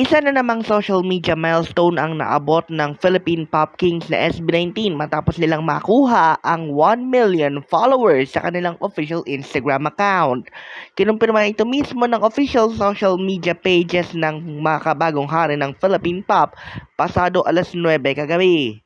Isa na namang social media milestone ang naabot ng Philippine Pop Kings na SB19 matapos nilang makuha ang 1 million followers sa kanilang official Instagram account. Kinumpirma ito mismo ng official social media pages ng makabagong hari ng Philippine Pop pasado alas 9 kagabi.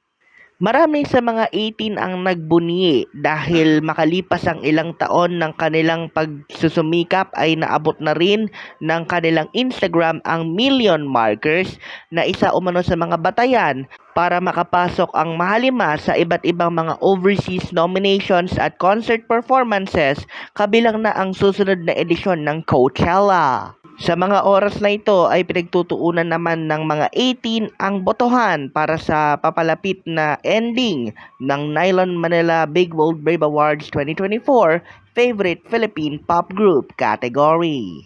Marami sa mga 18 ang nagbunyi dahil makalipas ang ilang taon ng kanilang pagsusumikap ay naabot na rin ng kanilang Instagram ang million markers na isa umano sa mga batayan para makapasok ang mahalima sa iba't ibang mga overseas nominations at concert performances kabilang na ang susunod na edisyon ng Coachella. Sa mga oras na ito ay pinagtutuunan naman ng mga 18 ang botohan para sa papalapit na ending ng Nylon Manila Big World Brave Awards 2024 Favorite Philippine Pop Group category.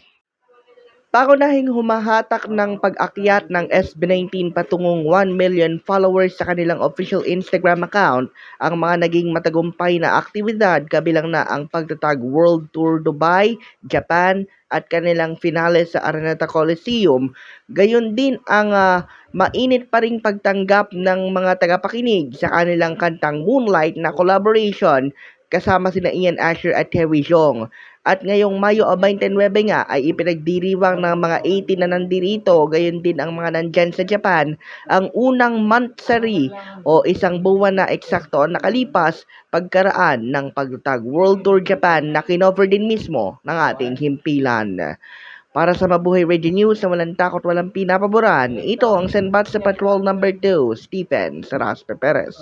Pakunahing humahatak ng pag-akyat ng SB19 patungong 1 million followers sa kanilang official Instagram account ang mga naging matagumpay na aktibidad kabilang na ang pagtatag World Tour Dubai, Japan at kanilang finale sa Araneta Coliseum. Gayon din ang ah, mainit pa ring pagtanggap ng mga tagapakinig sa kanilang kantang Moonlight na collaboration kasama sina Ian Asher at Terry Jong. At ngayong Mayo 29 nga ay ipinagdiriwang ng mga 18 na nandirito, gayon din ang mga nandyan sa Japan, ang unang monthsary o isang buwan na eksakto ang nakalipas pagkaraan ng pagtatag World Tour Japan na kinover din mismo ng ating himpilan. Para sa Mabuhay Radio News na walang takot, walang pinapaboran, ito ang Senbat sa Patrol Number 2, Stephen Saraspe Perez.